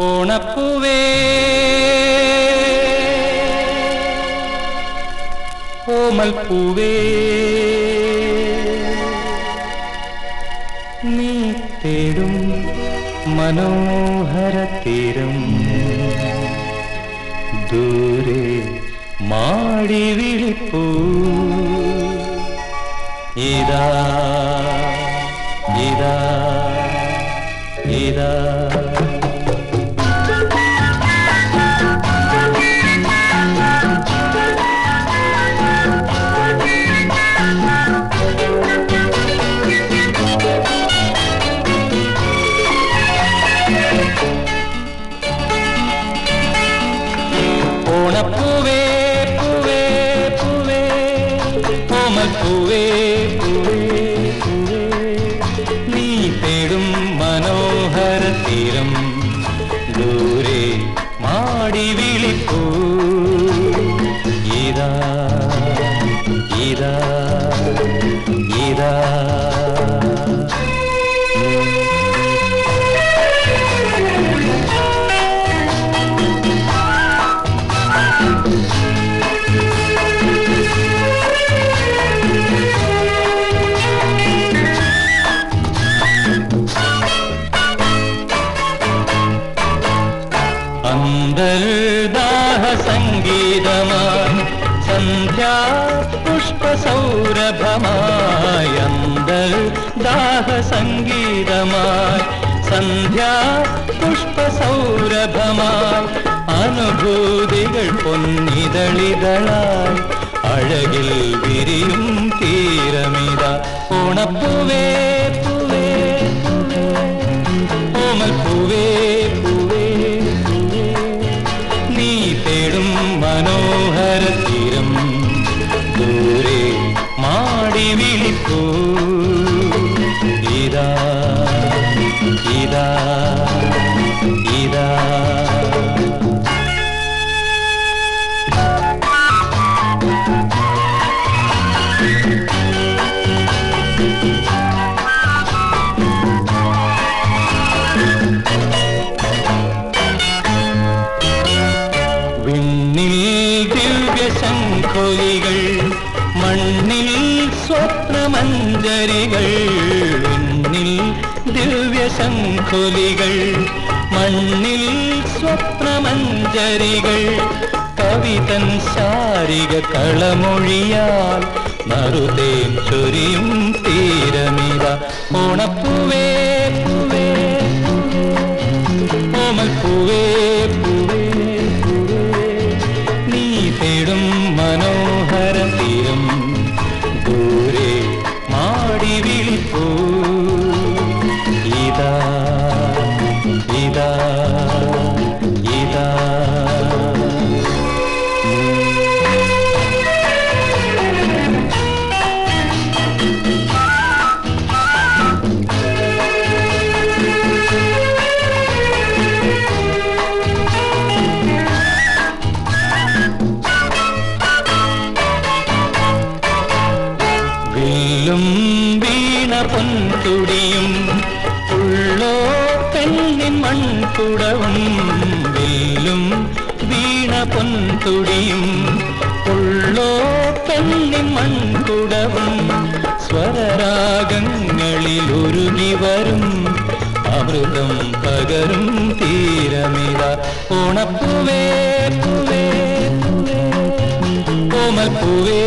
ഓണപ്പൂവേ ഓമൽപ്പൂവേ. പൂവേ നീ തേടും മനോഹര തീരം. ദൂരെ മാടി വിളിപ്പൂ. ഇതാ ഇതാ ഇതാ. பூவே பூவே பூவே. கோமல் பூவே பூவே பூவே. நீ தேடும் மனோகர தீரம் தூரே மாடி விழிப்பூ. இதா இதா இதா அம்பல் தாஹ சங்கீதமாய் சந்தியா புஷ்ப சௌரபமாய் அம்பல் தாஹ சங்கீதமாய் சந்தியா புஷ்ப சௌரபமாய் அனுபூதிகள் பொன்னிதழிதழாய் அழகில் விரியும் தீரமிதா உணப்புவே இதா விண்ணில் திவ்ய சங்கொலிகள் மண்ணில் சொப்ன மஞ்சரிகள் விண்ணில் വിണ്ണിൽ ദിവ്യശംഖൊലികൾ മണ്ണിൽ സ്വപ്നമഞ്ജരികൾ കവിതൻ ശാരിക കളമൊഴിയാൽ നറുതേൻ ചൊരിയും തീരമിത ഓണപ്പൂവേ പൂവേ ഓമൽ പൂവേ പൂവേ പൂവേ നീ തേടും മനോഹര ഇതാ ഇതാ ഇതാ വില്ലും വീണ പൊൻതുടിയും ഉള്ളോ? പെണ്ണിൻ മൺകുടവും വെല്ലും വീണ പൊൻതുടിയും. ഉള്ളോ? പെണ്ണിൻ മൺകുടവും സ്വരരാഗങ്ങളിൽ ഒരുങ്ങി വരും. അമൃതം പകരും തീരമിത ഓണപ്പൂവേ പൂവേ പൂവേ. പൂവേ